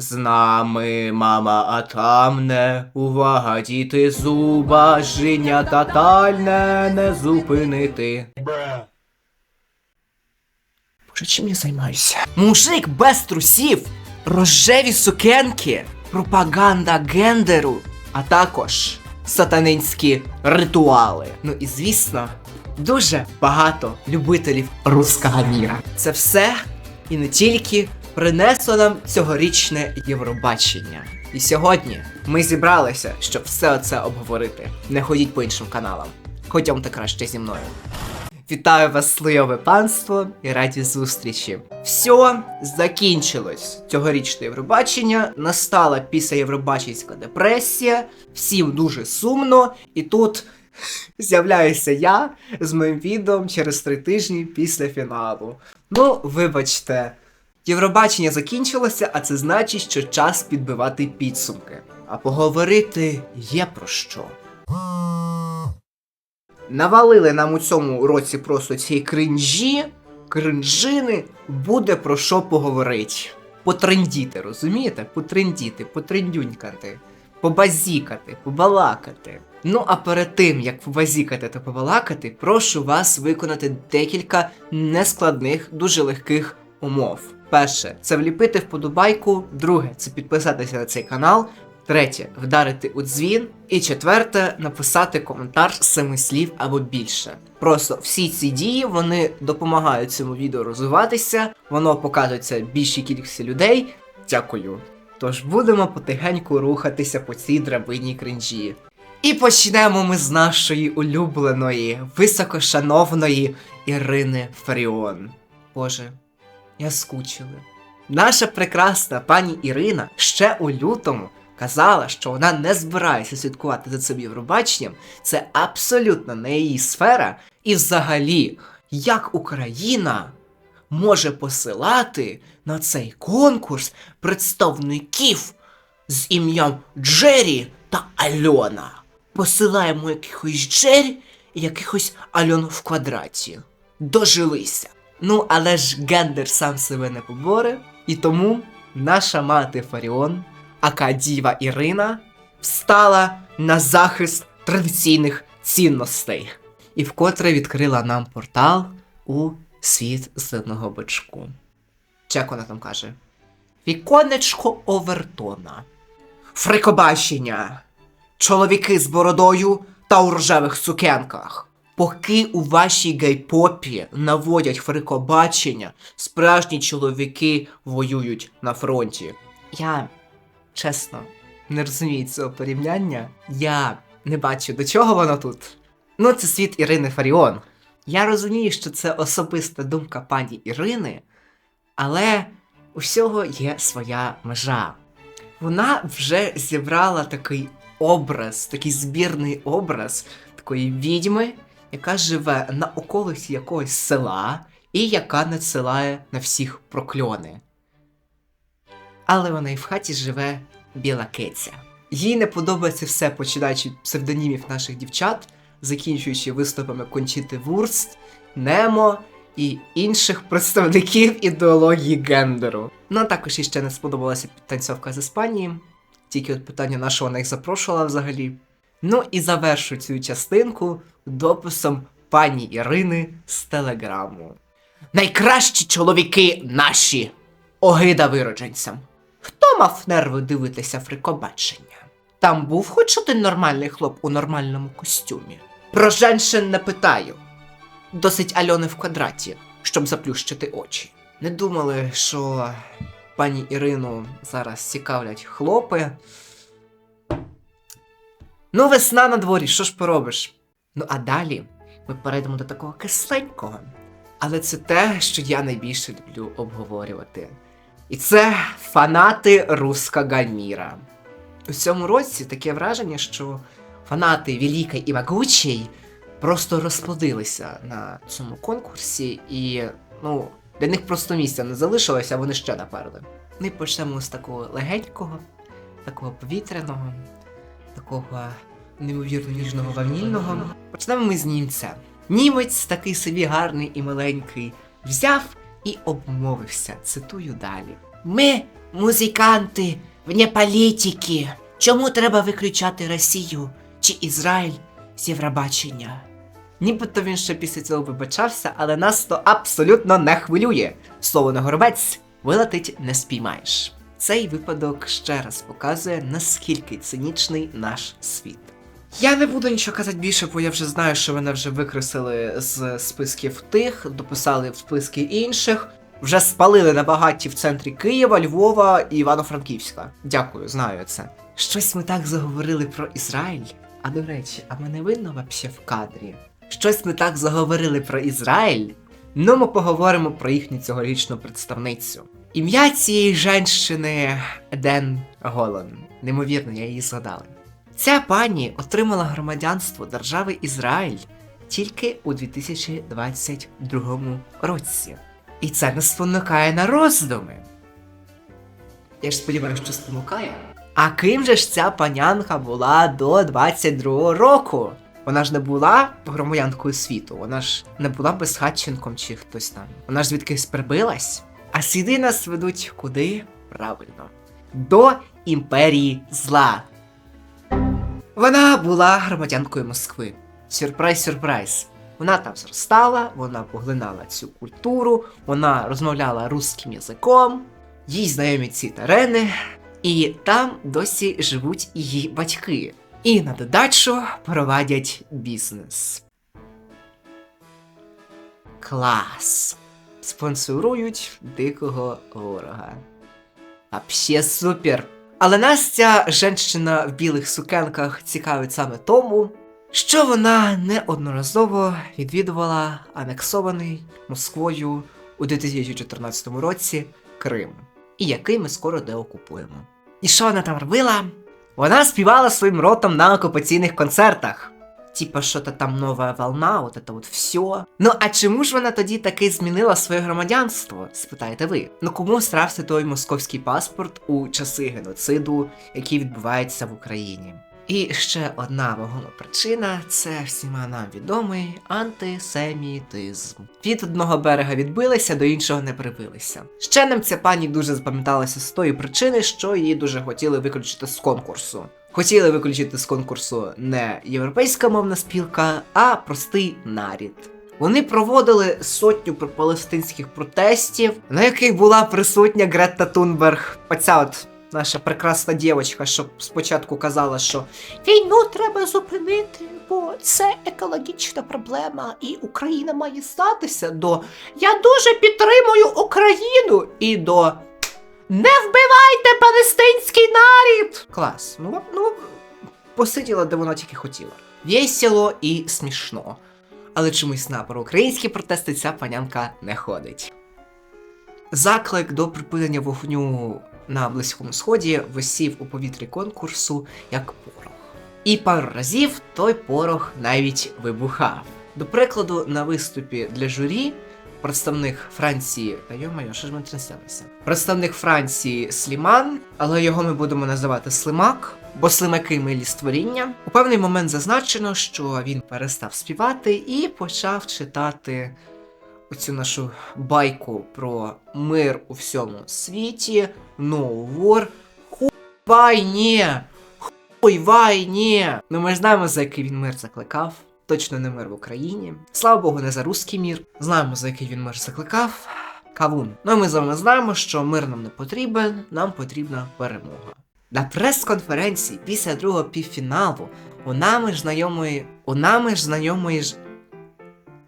З нами мама, а там не увага, діти, зубажіння тотальне не зупинити. Боже, чим я займаюся? Мужик без трусів, рожеві сукенки, пропаганда гендеру, а також сатанинські ритуали. Ну і звісно, дуже багато любителів руского міра. Це все і не тільки принесло нам цьогорічне Євробачення. І сьогодні ми зібралися, щоб все це обговорити. Не ходіть по іншим каналам. Ходьомте краще зі мною. Вітаю вас, слойове панство, і раді зустрічі. Все закінчилось. Цьогорічне Євробачення. Настала після Євробаченська депресія. Всім дуже сумно, і тут з'являюся я з моїм відео через три тижні після фіналу. Ну, вибачте, Євробачення закінчилося, а це значить, що час підбивати підсумки. А поговорити є про що. Навалили нам у цьому році просто ці кринжі, кринжини, буде про що поговорити. Потрендіти, розумієте? Потрендіти, потрендюнькати, побазікати, побалакати. Ну а перед тим, як побазікати та побалакати, прошу вас виконати декілька нескладних, дуже легких умов. Перше, це вліпити вподобайку. Друге, це підписатися на цей канал. Третє вдарити у дзвін. І четверте написати коментар з семи слів або більше. Просто всі ці дії вони допомагають цьому відео розвиватися, воно показується більшій кількості людей. Дякую. Тож будемо потихеньку рухатися по цій драбині кринжі. І почнемо ми з нашої улюбленої, високошановної Ірини Фаріон. Боже, я скучила. Наша прекрасна пані Ірина ще у лютому казала, що вона не збирається слідкувати за цим Євробаченням. Це абсолютно не її сфера. І взагалі, як Україна може посилати на цей конкурс представників з ім'ям Джері та Альона. Посилаємо якихось Джері і якихось Альон в квадраті. Дожилися. Ну, але ж гендер сам себе не поборе, і тому наша мати Фаріон, ака діва Ірина, встала на захист традиційних цінностей і вкотре відкрила нам портал у світ зеленого бичку. Чек вона там каже: Віконечко Овертона. Фрикобачення. Чоловіки з бородою та у рожевих сукенках. Поки у вашій гей-попі наводять фрикобачення, справжні чоловіки воюють на фронті. Я чесно не розумію цього порівняння. Я не бачу, до чого воно тут. Ну, це світ Ірини Фаріон. Я розумію, що це особиста думка пані Ірини, але у всього є своя межа. Вона вже зібрала такий образ, такий збірний образ такої відьми, яка живе на околиці якогось села і яка надсилає на всіх прокльони. Але вона і в хаті живе біла киця. Їй не подобається все, починаючи псевдонімів наших дівчат, закінчуючи виступами Кончіти Вурст, Немо і інших представників ідеології гендеру. А також їй ще не сподобалася підтанцьовка з Іспанії, тільки от питання, на що вона їх запрошувала взагалі. Ну і завершу цю частинку дописом пані Ірини з телеграму. Найкращі чоловіки наші! Огида виродженцям. Хто мав нерви дивитися фрикобачення? Там був хоч один нормальний хлоп у нормальному костюмі. Про женщин не питаю. Досить Альони в квадраті, щоб заплющити очі. Не думали, що пані Ірину зараз цікавлять хлопи. Ну, весна на дворі, що ж поробиш? Ну а далі ми перейдемо до такого кисленького. Але це те, що я найбільше люблю обговорювати. І це фанати руского міра. У цьому році таке враження, що фанати Великої і Могучій просто розплодилися на цьому конкурсі, і ну, для них просто місця не залишилося, вони ще наперли. Ми почнемо з такого легенького, такого повітряного, такого неймовірно ніжного ванільного. Почнемо ми з німця. Німець такий собі гарний і миленький, взяв і обмовився. Цитую далі. Ми Музиканти, вне політики. Чому треба виключати Росію чи Ізраїль з Євробачення? Нібито він ще після цього вибачався, але нас то абсолютно не хвилює. Слово на горобець вилетить не спіймаєш. Цей випадок ще раз показує, наскільки цинічний наш світ. Я не буду нічого казати більше, бо я вже знаю, що мене вже викреслили з списків тих, дописали в списки інших. Вже спалили на багаті в центрі Києва, Львова і Івано-Франківська. Дякую, знаю це. Щось ми так заговорили про Ізраїль. А до речі, а мене видно вообще в кадрі? Щось ми так заговорили про Ізраїль. Ну, ми поговоримо про їхню цьогорічну представницю. Ім'я цієї женщини Ден Голан. Неймовірно, я її згадала. Ця пані отримала громадянство держави Ізраїль тільки у 2022 році. І це нас спонукає на роздуми. Я ж сподіваюся, що спонукає. А ким же ж ця панянка була до 22 року? Вона ж не була громадянкою світу, вона ж не була безхатченком чи хтось там. Вона ж звідкись прибилась. А сліди нас ведуть куди? Правильно. До імперії зла. Вона була громадянкою Москви. Сюрприз, сюрприз. Вона там зростала, вона поглинала цю культуру, вона розмовляла русським язиком, їй знайомі ці терени, і там досі живуть її батьки. І на додачу провадять бізнес. Клас! Спонсорують дикого ворога. Вообще супер! Але нас ця женщина в білих сукенках цікавить саме тому, що вона неодноразово відвідувала анексований Москвою у 2014 році Крим, і який ми скоро деокупуємо. І що вона там робила? Вона співала своїм ротом на окупаційних концертах. Типа, що то там нова волна, от це от все. Ну а чому ж вона тоді таки змінила своє громадянство? спитаєте ви. Ну кому стрався той московський паспорт у часи геноциду, який відбувається в Україні? І ще одна вагома причина це всіма нам відомий антисемітизм. Від одного берега відбилися, до іншого не прибилися. Ще нам ця пані дуже запам'яталася з тої причини, що її дуже хотіли виключити з конкурсу. Хотіли виключити з конкурсу не європейська мовна спілка, а простий нарід. Вони проводили сотню пропалестинських протестів, на яких була присутня Гретта Тунберг. Оця от наша прекрасна дівчинка, що спочатку казала, що війну треба зупинити, бо це екологічна проблема, і Україна має статися до Я дуже підтримую Україну і до Не вбивайте палестинський нарід! Клас. Ну, ну посиділа, де вона тільки хотіла. Весело і смішно. Але чомусь на проукраїнські протести ця панянка не ходить. Заклик до припинення вогню на Близькому Сході висів у повітрі конкурсу як порох. І пару разів той порох навіть вибухав. До прикладу, на виступі для журі представник Франції. Та йо-моє, що ж ми трясемося? Представник Франції Сліман, але його ми будемо називати Слимак, бо слимаки милі створіння. У певний момент зазначено, що він перестав співати і почав читати оцю нашу байку про мир у всьому світі, no war, хуй вайні, хуй вайні. Ну ми ж знаємо, за який він мир закликав. Точно не мир в Україні. Слава Богу, не за руський мір. Знаємо, за який він мир закликав. Кавун. Ну і ми з вами знаємо, що мир нам не потрібен, нам потрібна перемога. На прес-конференції після другого півфіналу у нами ж знайомої, у нами ж знайомої ж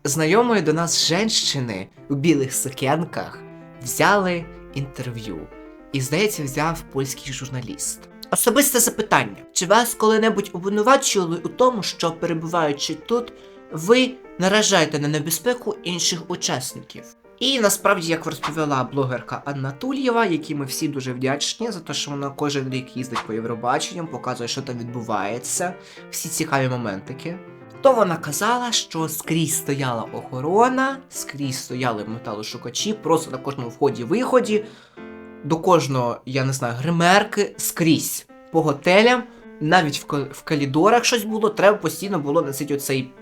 знайомої до нас женщини у білих сукенках взяли інтерв'ю. І, здається, взяв польський журналіст. Особисте запитання: чи вас коли-небудь обвинувачували у тому, що перебуваючи тут, ви наражаєте на небезпеку інших учасників? І насправді, як розповіла блогерка Анна Тульєва, якій ми всі дуже вдячні за те, що вона кожен рік їздить по Євробаченням, показує, що там відбувається, всі цікаві моментики. То вона казала, що скрізь стояла охорона, скрізь стояли металошукачі, просто на кожному вході-виході, до кожного, я не знаю, гримерки, скрізь по готелям, навіть в, коридорах щось було, треба постійно було носити оцей,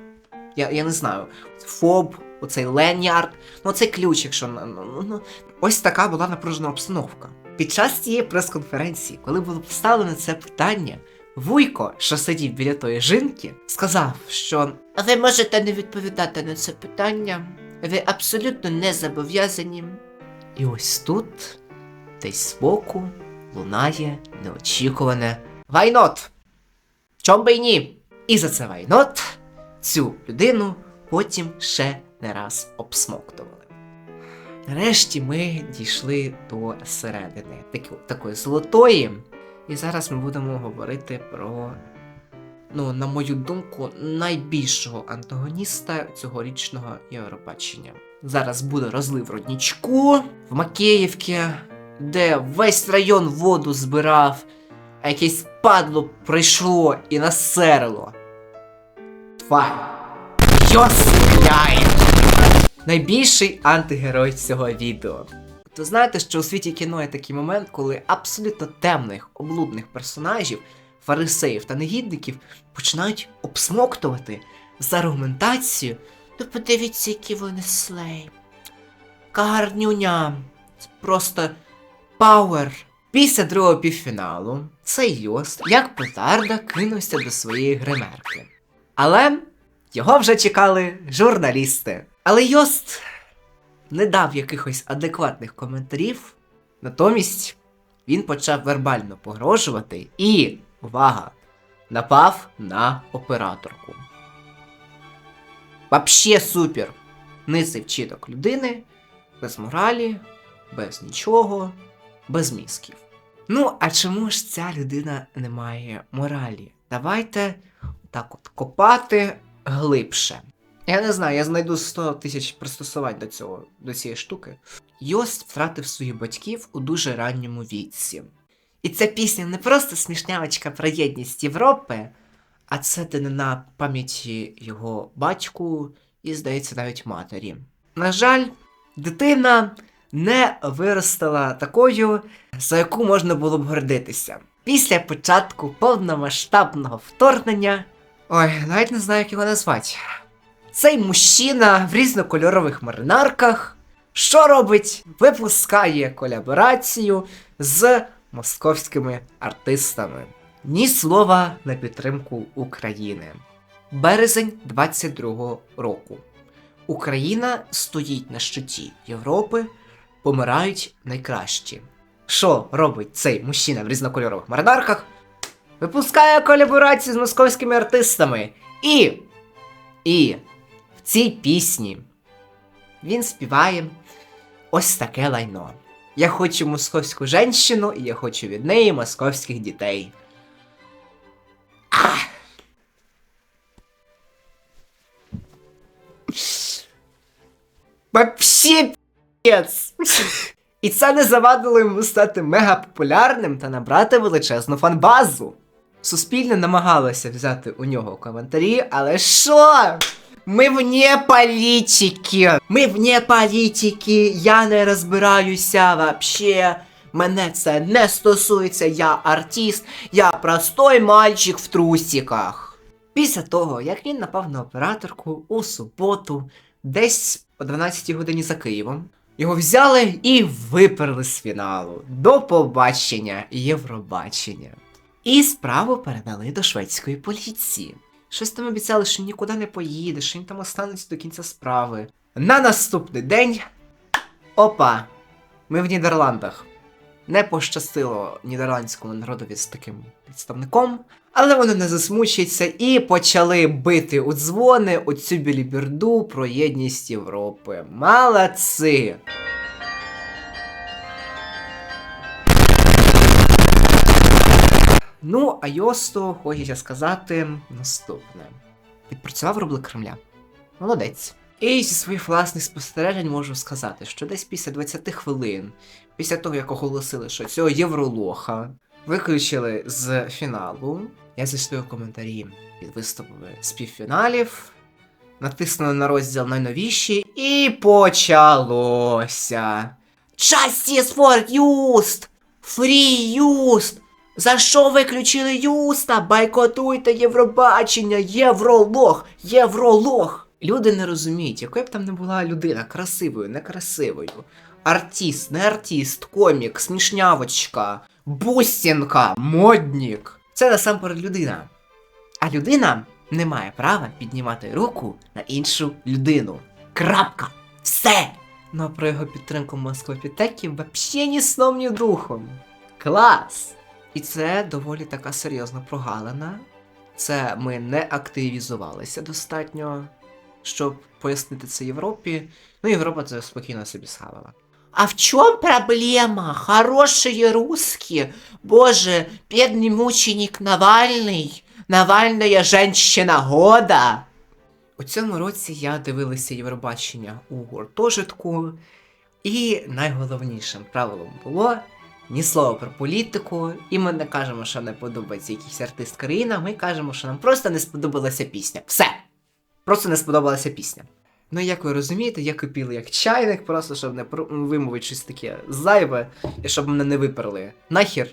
я, я не знаю, фоб оцей ленярд, ну цей ключ, якщо ну, ну, ну. ось така була напружена обстановка. Під час цієї прес-конференції, коли було поставлено це питання, Вуйко, що сидів біля тої жінки, сказав, що ви можете не відповідати на це питання, ви абсолютно не зобов'язані. І ось тут, десь збоку, лунає неочікуване Вайнот! Чом би й ні? І за це Вайнот цю людину потім ще не раз обсмоктували. Нарешті ми дійшли до середини такі, такої золотої. І зараз ми будемо говорити про, ну, на мою думку, найбільшого антагоніста цьогорічного Євробачення. Зараз буде розлив роднічку в Макеївці, де весь район воду збирав, а якесь падло прийшло і насерило. Тварь. Йосипляй! Найбільший антигерой цього відео. Ви знаєте, що у світі кіно є такий момент, коли абсолютно темних, облудних персонажів, фарисеїв та негідників починають обсмоктувати з аргументацією. Ну подивіться, які вони слей. Гарнюня. Це просто пауер. Після другого півфіналу цей Йост, як петарда, кинувся до своєї гримерки. Але його вже чекали журналісти. Але Йост не дав якихось адекватних коментарів. Натомість він почав вербально погрожувати і, увага, напав на операторку. Вообще супер! Низий вчиток людини, без моралі, без нічого, без мізків. Ну, а чому ж ця людина не має моралі? Давайте так от копати глибше. Я не знаю, я знайду 100 тисяч пристосувань до цього, до цієї штуки. Йост втратив своїх батьків у дуже ранньому віці. І ця пісня не просто смішнявочка про єдність Європи, а це данина пам'яті його батьку і, здається, навіть матері. На жаль, дитина не виростала такою, за яку можна було б гордитися. Після початку повномасштабного вторгнення. Ой, навіть не знаю, як його назвати. Цей мужчина в різнокольорових маринарках, що робить? Випускає колаборацію з московськими артистами. Ні слова на підтримку України. Березень 22-го року. Україна стоїть на щиті Європи, помирають найкращі. Що робить цей мужчина в різнокольорових маринарках? Випускає колаборацію з московськими артистами. І. І цій пісні він співає ось таке лайно. Я хочу московську женщину, і я хочу від неї московських дітей. Ах! Вообще піц! І це не завадило йому стати мегапопулярним та набрати величезну фанбазу. Суспільне намагалося взяти у нього коментарі, але що? Ми вне політики. Ми вне політики. Я не розбираюся вообще. Мене це не стосується, я артист, я простой мальчик в трусиках. Після того, як він напав на операторку у суботу, десь о 12 годині за Києвом, його взяли і виперли з фіналу. До побачення, Євробачення. І справу передали до шведської поліції. Щось там обіцяли, що нікуди не поїде, що він там останеться до кінця справи. На наступний день. Опа! Ми в Нідерландах. Не пощастило нідерландському народові з таким представником, але вони не засмучуються і почали бити у дзвони оцю біліберду про єдність Європи. Молодці! Ну, а Йосту хочеться сказати наступне: відпрацював рублик Кремля. Молодець. І зі своїх власних спостережень можу сказати, що десь після 20 хвилин, після того як оголосили, що цього євролоха виключили з фіналу, я у коментарі під виступами з півфіналів, натиснули на розділ найновіші, і почалося. Justice for Youth! Free Youth! За що виключили Юста? Байкотуйте Євробачення, Євролог, Євролог. Люди не розуміють, якою б там не була людина, красивою, некрасивою. Артист, не артист, комік, смішнявочка, бусінка, моднік. Це насамперед людина. А людина не має права піднімати руку на іншу людину. Крапка. Все. Ну а про його підтримку москвопітеків вообще ні сном, ні духом. Клас! І це доволі така серйозна прогалина. Це ми не активізувалися достатньо, щоб пояснити це Європі. Ну, Європа це спокійно собі схавала. А в чем проблема? Хорошие русские. Боже, бедный мученик Навальний. Навальная женщина года. У цьому році я дивилася Євробачення у гуртожитку, і найголовнішим правилом було ні слова про політику, і ми не кажемо, що не подобається якийсь артист країна, ми кажемо, що нам просто не сподобалася пісня. Все! Просто не сподобалася пісня. Ну, як ви розумієте, я кипіла як чайник, просто щоб не вимовити щось таке зайве, і щоб мене не виперли. Нахер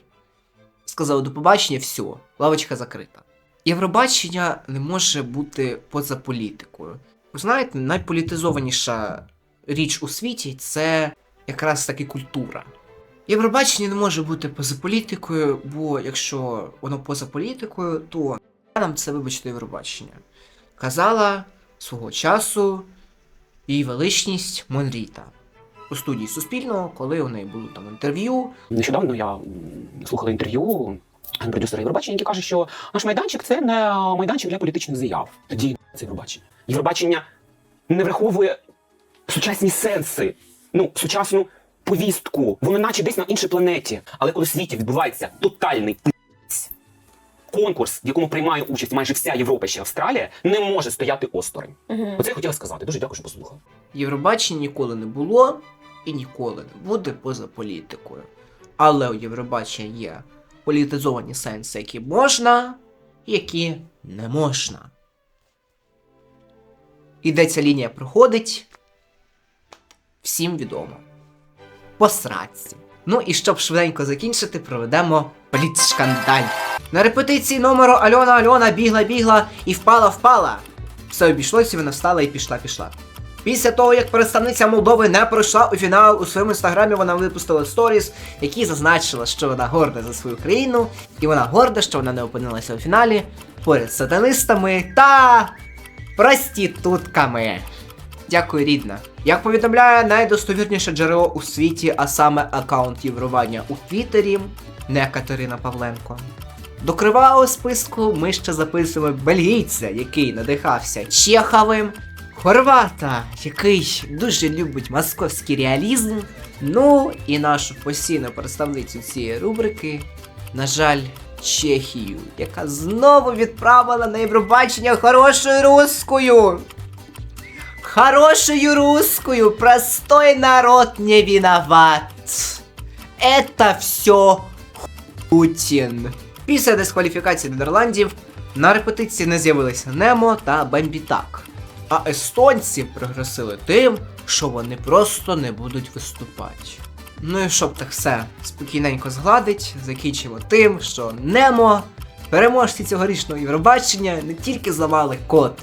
сказали до побачення, все, лавочка закрита. Євробачення не може бути поза політикою. Знаєте, найполітизованіша річ у світі це якраз таки культура. Євробачення не може бути поза політикою, бо якщо воно поза політикою, то нам це вибачте Євробачення. Казала свого часу її величність Монріта у студії Суспільного, коли у неї було там інтерв'ю. Нещодавно я слухала інтерв'ю продюсера Євробачення, який каже, що наш майданчик це не майданчик для політичних заяв. Тоді це Євробачення. Євробачення не враховує сучасні сенси, ну, сучасну повістку. Воно наче десь на іншій планеті. Але коли в світі відбувається тотальний пи***ць, конкурс, в якому приймає участь майже вся Європа ще Австралія, не може стояти осторонь. Оце я хотіла сказати. Дуже дякую, що послухав. Євробачення ніколи не було і ніколи не буде поза політикою. Але у Євробачення є політизовані сенси, які можна, які не можна. І де ця лінія проходить, всім відомо. Посраці. Ну і щоб швиденько закінчити, проведемо політшкандаль. На репетиції номеру Альона Альона бігла бігла і впала впала. Все обійшлося, вона встала і пішла пішла. Після того, як представниця Молдови не пройшла у фінал, у своєму інстаграмі вона випустила сторіс, які зазначила, що вона горда за свою країну, і вона горда, що вона не опинилася у фіналі поряд з сатанистами та проститутками. Дякую, рідна. Як повідомляє найдостовірніше джерело у світі, а саме аккаунт Євровання у Твіттері, не Катерина Павленко. До кривавого списку ми ще записуємо бельгійця, який надихався Чеховим, Хорвата, який дуже любить московський реалізм. Ну і нашу постійну представницю цієї рубрики, на жаль, Чехію, яка знову відправила на Євробачення хорошою русскою. Хорошую русскую, простой народ не виноват. Это все Путін. Після дискваліфікації Нідерландів на репетиції не з'явилися Немо та Бамбітак. А естонці пригросили тим, що вони просто не будуть виступати. Ну і щоб так все спокійненько згладить, закінчимо тим, що Немо, переможці цьогорічного Євробачення, не тільки зламали код,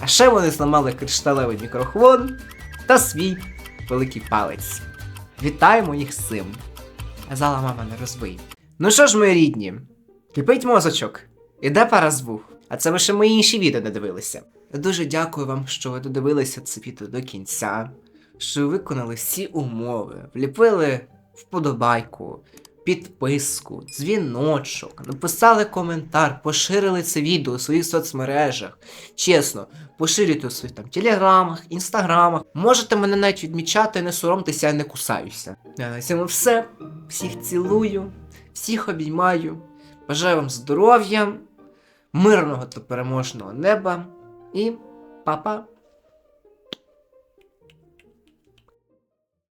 а ще вони зламали кришталевий мікрофон та свій великий палець. Вітаємо їх з цим. Казала мама, не розбий. Ну що ж, мої рідні, кипить мозочок, іде пара з вух, а це ви ще мої інші відео не дивилися. Дуже дякую вам, що ви додивилися це відео до кінця, що ви виконали всі умови, вліпили вподобайку, підписку, дзвіночок, написали коментар, поширили це відео у своїх соцмережах. Чесно, поширюйте у своїх там телеграмах, інстаграмах. Можете мене навіть відмічати, не соромтеся, я не кусаюся. На цьому все. Всіх цілую, всіх обіймаю. Бажаю вам здоров'я, мирного та переможного неба і па-па!